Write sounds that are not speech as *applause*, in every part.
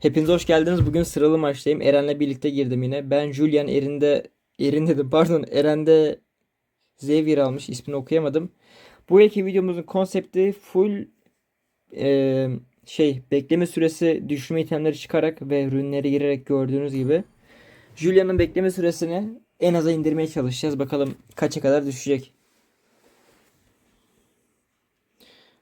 Hepiniz hoş geldiniz. Bugün sıralı maçtayım. Eren'le birlikte girdim yine. Ben Julian Erin'de Erin dedim *laughs* pardon. Eren'de Xavier almış. İsmini okuyamadım. Bu ilki videomuzun konsepti full e, şey bekleme süresi düşürme itemleri çıkarak ve ürünleri girerek gördüğünüz gibi. Julian'ın bekleme süresini en aza indirmeye çalışacağız. Bakalım kaça kadar düşecek.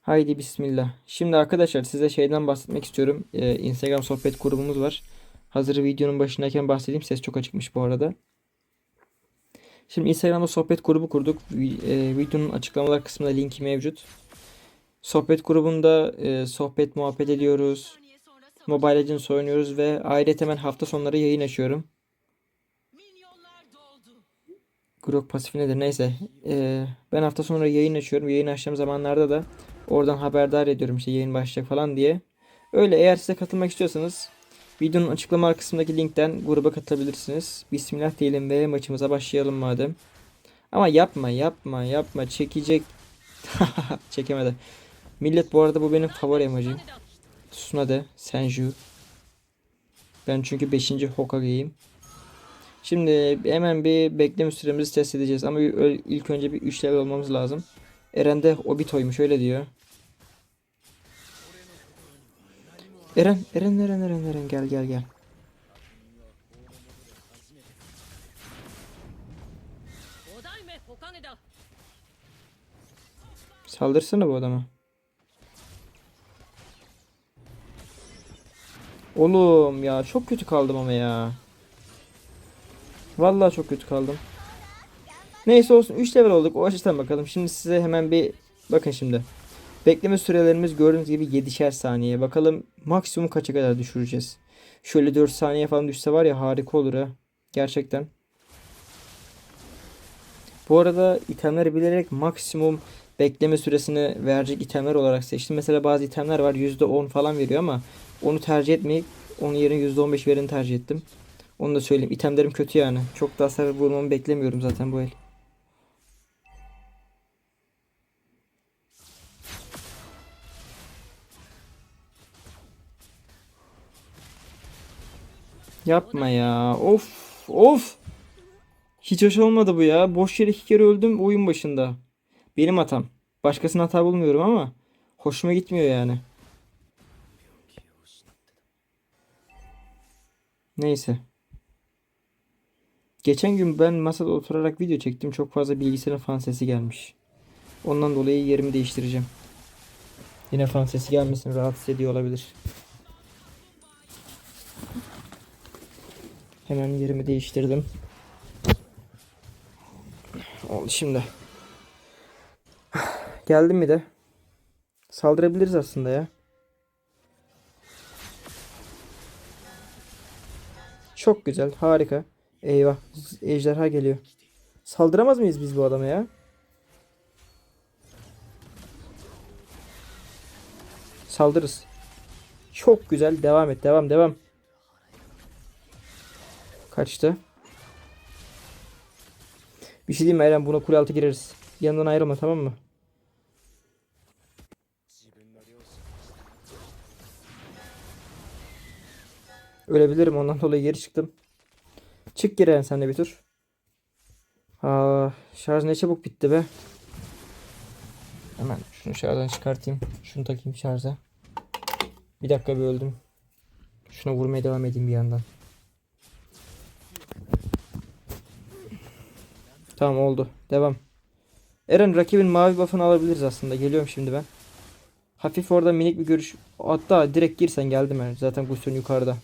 Haydi bismillah. Şimdi arkadaşlar size şeyden bahsetmek istiyorum. Ee, Instagram sohbet grubumuz var. Hazır videonun başındayken bahsedeyim. Ses çok açıkmış bu arada. Şimdi Instagram'da sohbet grubu kurduk. Vi- e, videonun açıklamalar kısmında linki mevcut. Sohbet grubunda e, sohbet muhabbet ediyoruz. Mobile Legends oynuyoruz ve ayrıca hemen hafta sonları yayın açıyorum. Grok pasifi nedir? Neyse. Ee, ben hafta sonra yayın açıyorum. Yayın açtığım zamanlarda da oradan haberdar ediyorum işte yayın başlayacak falan diye. Öyle eğer size katılmak istiyorsanız videonun açıklama kısmındaki linkten gruba katılabilirsiniz. Bismillah diyelim ve maçımıza başlayalım madem. Ama yapma yapma yapma çekecek. *laughs* Çekemedi. Millet bu arada bu benim favori emojim. Tsunade, Senju. Ben çünkü 5. Hokage'yim. Şimdi hemen bir bekleme süremizi test edeceğiz ama ilk önce bir 3 level olmamız lazım. Eren de Obito'ymuş öyle diyor. Eren, Eren, Eren, Eren, Eren gel gel gel. Saldırsana bu adama. Oğlum ya çok kötü kaldım ama ya. Vallahi çok kötü kaldım. Neyse olsun 3 level olduk. O açıdan bakalım. Şimdi size hemen bir bakın şimdi. Bekleme sürelerimiz gördüğünüz gibi 7'şer saniye. Bakalım maksimum kaça kadar düşüreceğiz. Şöyle 4 saniye falan düşse var ya harika olur ha. Gerçekten. Bu arada itemleri bilerek maksimum bekleme süresini verecek itemler olarak seçtim. Mesela bazı itemler var %10 falan veriyor ama onu tercih etmeyip onun yerine %15 verini tercih ettim. Onu da söyleyeyim. İtemlerim kötü yani. Çok da hasar vurmamı beklemiyorum zaten bu el. Yapma ya. Of of. Hiç hoş olmadı bu ya. Boş yere iki kere öldüm oyun başında. Benim hatam. Başkasının hata bulmuyorum ama hoşuma gitmiyor yani. Neyse. Geçen gün ben masada oturarak video çektim. Çok fazla bilgisayarın fan sesi gelmiş. Ondan dolayı yerimi değiştireceğim. Yine fan sesi gelmesin rahatsız ediyor olabilir. Hemen yerimi değiştirdim. Oldu şimdi. Geldim mi de? Saldırabiliriz aslında ya. Çok güzel, harika. Eyvah, ejderha geliyor. Saldıramaz mıyız biz bu adama ya? Saldırırız. Çok güzel, devam et, devam, devam. Kaçtı. Bir şey diyeyim mi Eren? Buna kule altı gireriz. Yanından ayrılma tamam mı? Ölebilirim ondan dolayı geri çıktım. Çık geri sen de bir tur. Aa, şarj ne çabuk bitti be. Hemen şunu şarjdan çıkartayım. Şunu takayım şarja. Bir dakika bir öldüm. Şuna vurmaya devam edeyim bir yandan. Tamam oldu. Devam. Eren rakibin mavi buff'ını alabiliriz aslında. Geliyorum şimdi ben. Hafif orada minik bir görüş. Hatta direkt girsen geldim ben. Zaten Gusion yukarıda.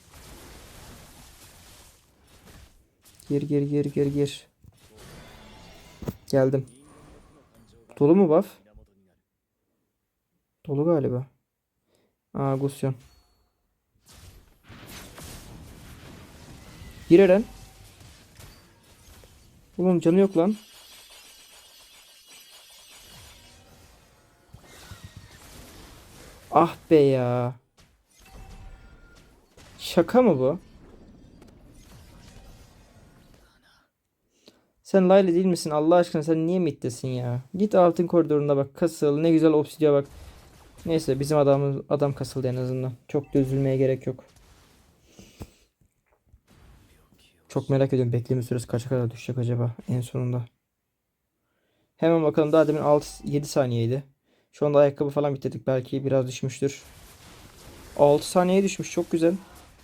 Gir gir gir gir gir. Geldim. Dolu mu buff? Dolu galiba. Aa Gusion. Gir Eren. Oğlum canı yok lan. Ah be ya. Şaka mı bu? Sen Layla değil misin? Allah aşkına sen niye middesin ya? Git altın koridoruna bak. Kasıl. Ne güzel obsidya bak. Neyse bizim adamımız adam kasıldı en azından. Çok da üzülmeye gerek yok. Çok merak ediyorum bekleme süresi kaça kadar düşecek acaba en sonunda. Hemen bakalım daha demin 6-7 saniyeydi. Şu anda ayakkabı falan bitirdik. Belki biraz düşmüştür. 6 saniyeye düşmüş. Çok güzel.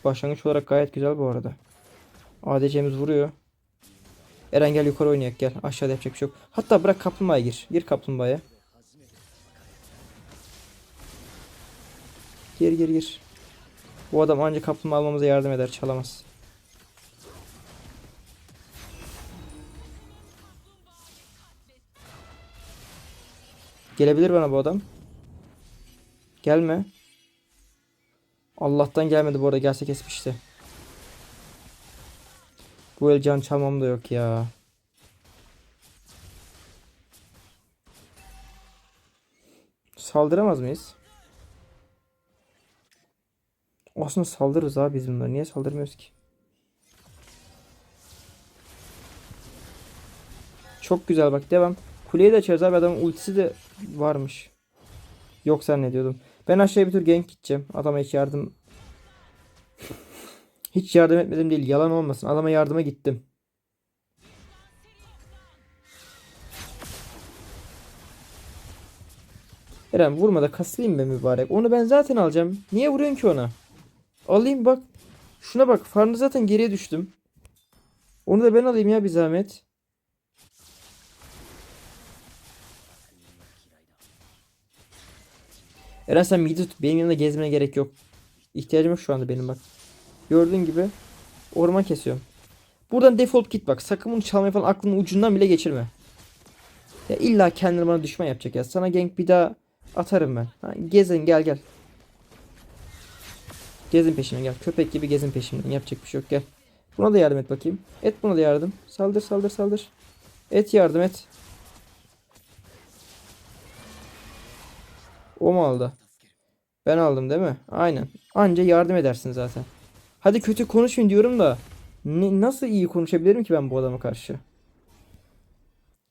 Başlangıç olarak gayet güzel bu arada. ADC'miz vuruyor. Eren gel yukarı oynayak gel. Aşağıda yapacak bir şey yok. Hatta bırak kaplumbağaya gir. Gir kaplumbağaya. Gir gir gir. Bu adam ancak kaplumbağa almamıza yardım eder. Çalamaz. Gelebilir bana bu adam. Gelme. Allah'tan gelmedi bu arada. Gelse kesmişti. Bu el can çalmam da yok ya. Saldıramaz mıyız? Aslında saldırırız abi biz bunları. Niye saldırmıyoruz ki? Çok güzel bak devam. Kuleyi de açarız abi adamın ultisi de varmış. Yok zannediyordum. Ben aşağıya bir tur gank gideceğim. Adama hiç yardım hiç yardım etmedim değil. Yalan olmasın. Adama yardıma gittim. Eren vurma da kasılayım be mübarek. Onu ben zaten alacağım. Niye vuruyorsun ki ona? Alayım bak. Şuna bak. Farmda zaten geriye düştüm. Onu da ben alayım ya bir zahmet. Eren sen midi tut. Benim yanımda gezmene gerek yok. İhtiyacım yok şu anda benim bak. Gördüğün gibi orman kesiyorum. Buradan default git bak. Sakın bunu çalmaya falan aklının ucundan bile geçirme. Ya illa kendini bana düşman yapacak ya. Sana gank bir daha atarım ben. Ha, gezin gel gel. Gezin peşimden gel. Köpek gibi gezin peşimden. Yapacak bir şey yok gel. Buna da yardım et bakayım. Et buna da yardım. Saldır saldır saldır. Et yardım et. O mu aldı? Ben aldım değil mi? Aynen. Anca yardım edersin zaten. Hadi kötü konuşmayın diyorum da. Ne, nasıl iyi konuşabilirim ki ben bu adama karşı?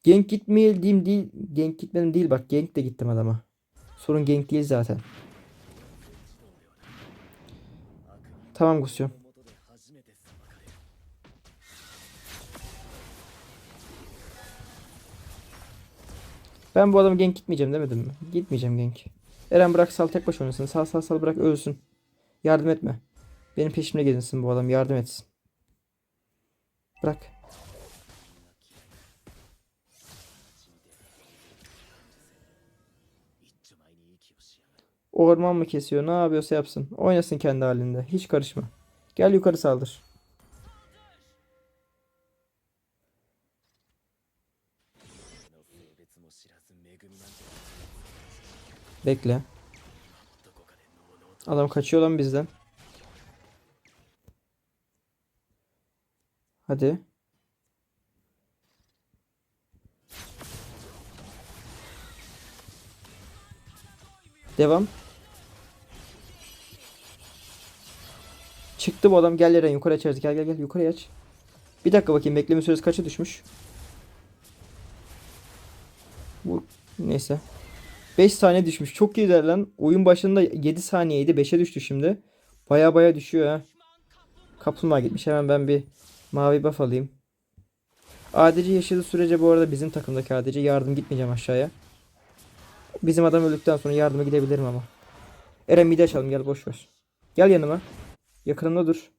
Genk gitmeyeyim değil. Genk gitmedim değil bak. Genk de gittim adama. Sorun genk değil zaten. Tamam Gusyon. Ben bu adamı genk gitmeyeceğim demedim mi? Gitmeyeceğim genk. Eren bırak sal tek baş oynasın. Sal sal sal bırak ölsün. Yardım etme. Benim peşimde gezinsin bu adam yardım etsin. Bırak. O orman mı kesiyor? Ne yapıyorsa yapsın. Oynasın kendi halinde. Hiç karışma. Gel yukarı saldır. Bekle. Adam kaçıyor lan bizden. Hadi. Devam. Çıktı bu adam. Gel Eren yukarı açarız. Gel gel gel yukarı aç. Bir dakika bakayım bekleme süresi kaça düşmüş? Bu neyse. 5 saniye düşmüş. Çok güzel lan. Oyun başında 7 saniyeydi. 5'e düştü şimdi. Baya baya düşüyor ha. Kaplumbağa gitmiş. Hemen ben bir mavi buff alayım. ADC yaşadığı sürece bu arada bizim takımdaki ADC yardım gitmeyeceğim aşağıya. Bizim adam öldükten sonra yardıma gidebilirim ama. Eren midi açalım gel boş ver. Gel yanıma. Yakınımda dur.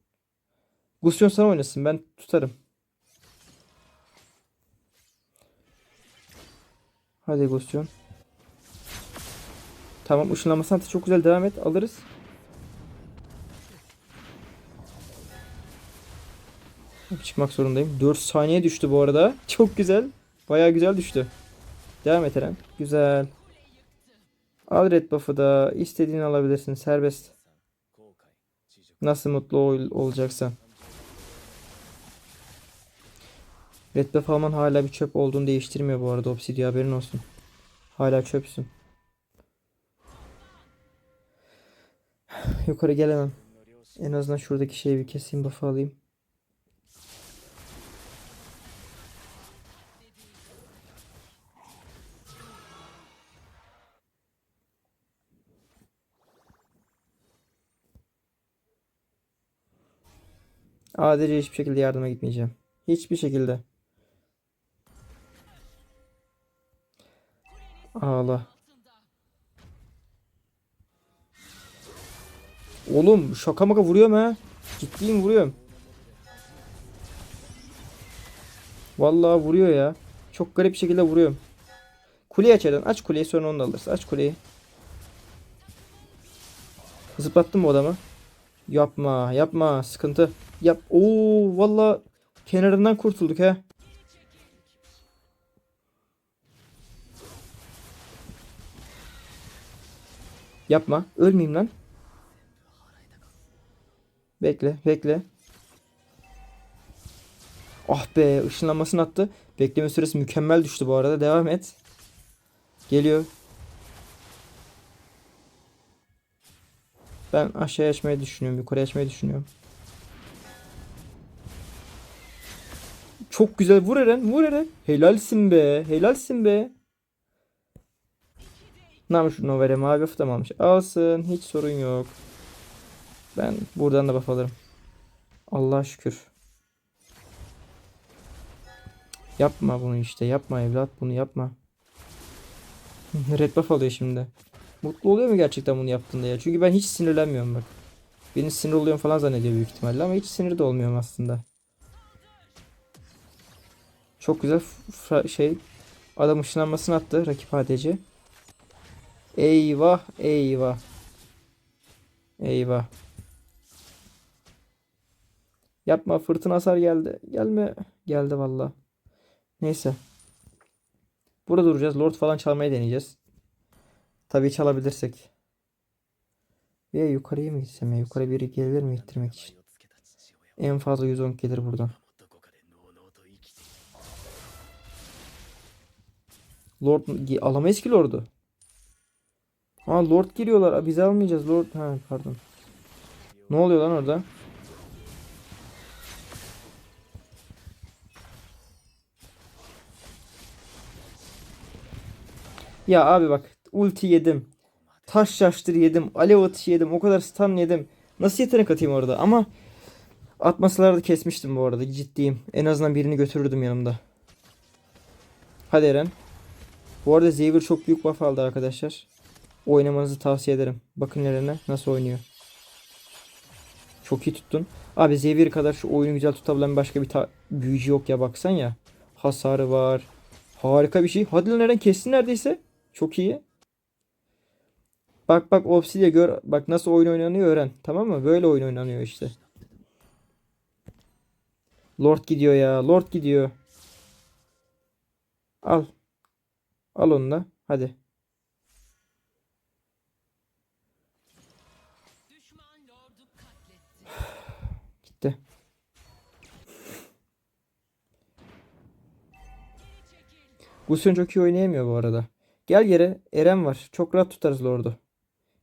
Gusyon sana oynasın ben tutarım. Hadi Gusyon. Tamam ışınlanma sanatı çok güzel devam et alırız. Çıkmak zorundayım. 4 saniye düştü bu arada. Çok güzel. Baya güzel düştü. Devam et Eren. Güzel. Al red buff'ı da. istediğini alabilirsin. Serbest. Nasıl mutlu ol- olacaksan. Red buff alman hala bir çöp olduğunu değiştirmiyor bu arada. Obsidian haberin olsun. Hala çöpsün. Yukarı gelemem. En azından şuradaki şeyi bir keseyim buff'ı alayım. ADC'ye hiçbir şekilde yardıma gitmeyeceğim. Hiçbir şekilde. Ağla. Oğlum şaka maka vuruyorum ha. Ciddiyim vuruyorum. Vallahi vuruyor ya. Çok garip şekilde vuruyorum. Kuleyi aç Eren. Aç kuleyi sonra onu da alırsın. Aç kuleyi. Zıplattın mı adamı? Yapma yapma sıkıntı. Yap. Oo vallahi kenarından kurtulduk ha. Yapma. Ölmeyeyim lan. Bekle, bekle. Ah be, ışınlanmasını attı. Bekleme süresi mükemmel düştü bu arada. Devam et. Geliyor. Ben aşağıya açmayı düşünüyorum. Yukarı açmayı düşünüyorum. Çok güzel. Vur Eren. Vur Eren. Helalsin be. Helalsin be. Ne yapmış Novere mavi buff tamammış. Alsın. Hiç sorun yok. Ben buradan da buff alırım. Allah'a şükür. Yapma bunu işte. Yapma evlat. Bunu yapma. *laughs* Red buff alıyor şimdi. Mutlu oluyor mu gerçekten bunu yaptığında ya? Çünkü ben hiç sinirlenmiyorum bak. Beni sinir oluyorum falan zannediyor büyük ihtimalle ama hiç sinir de olmuyorum aslında. Çok güzel şey adam ışınlanmasını attı rakip ADC. Eyvah eyvah. Eyvah. Yapma fırtına hasar geldi. Gelme. Geldi valla. Neyse. Burada duracağız. Lord falan çalmayı deneyeceğiz. Tabii çalabilirsek. Veya yukarıya mı gitsem ya? Yukarı biri gelir mi ittirmek için? En fazla 110 gelir buradan. Lord alamayız ki Lord'u. Ha Lord giriyorlar. Biz almayacağız Lord. Ha pardon. Ne oluyor lan orada? Ya abi bak ulti yedim. Taş şaştır yedim. Alev atışı yedim. O kadar stun yedim. Nasıl yetenek atayım orada? Ama atmasalardı kesmiştim bu arada. Ciddiyim. En azından birini götürürdüm yanımda. Hadi Eren. Bu arada Xavier çok büyük buff aldı arkadaşlar. Oynamanızı tavsiye ederim. Bakın Eren'e nasıl oynuyor. Çok iyi tuttun. Abi Xavier kadar şu oyunu güzel tutabilen başka bir büyücü yok ya baksan ya. Hasarı var. Harika bir şey. Hadi lan Eren kestin neredeyse. Çok iyi. Bak bak Obsidian gör. Bak nasıl oyun oynanıyor öğren. Tamam mı? Böyle oyun oynanıyor işte. Lord gidiyor ya. Lord gidiyor. Al. Al onu da. Hadi. Gitti. Gusion çok iyi oynayamıyor bu arada. Gel yere. Eren var. Çok rahat tutarız Lord'u.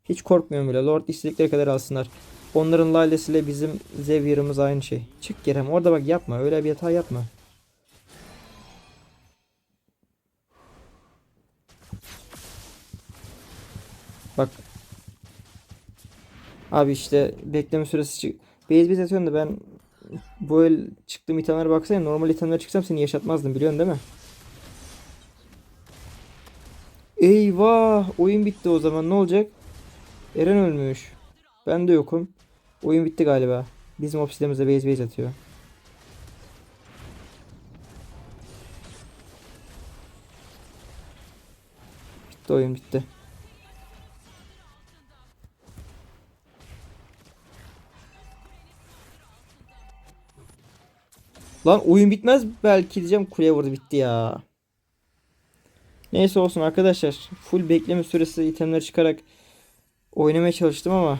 Hiç korkmuyorum bile. Lord istedikleri kadar alsınlar. Onların lalesiyle bizim Xavier'ımız aynı şey. Çık Kerem. Orada bak yapma. Öyle bir hata yapma. Bak. Abi işte bekleme süresi çık. Base base atıyorum da ben bu el çıktığım itemlere baksana normal itemlere çıksam seni yaşatmazdım biliyorsun değil mi? Eyvah oyun bitti o zaman ne olacak? Eren ölmüş. Ben de yokum. Oyun bitti galiba. Bizim ofisimizde base base atıyor. Bitti oyun bitti. Lan oyun bitmez belki diyeceğim kuleye vurdu bitti ya. Neyse olsun arkadaşlar. Full bekleme süresi itemleri çıkarak oynamaya çalıştım ama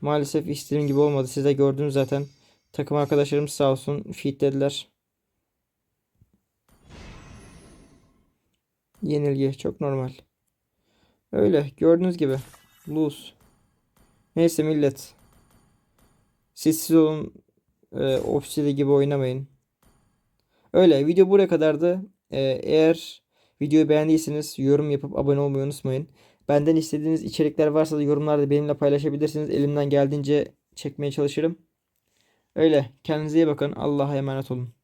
maalesef istediğim gibi olmadı. Siz de gördünüz zaten. Takım arkadaşlarım sağ olsun feedlediler. Yenilgi çok normal. Öyle gördüğünüz gibi. Lose. Neyse millet. Siz siz olun. E, Obsidian gibi oynamayın. Öyle video buraya kadardı. Ee, eğer videoyu beğendiyseniz yorum yapıp abone olmayı unutmayın. Benden istediğiniz içerikler varsa da yorumlarda benimle paylaşabilirsiniz. Elimden geldiğince çekmeye çalışırım. Öyle. Kendinize iyi bakın. Allah'a emanet olun.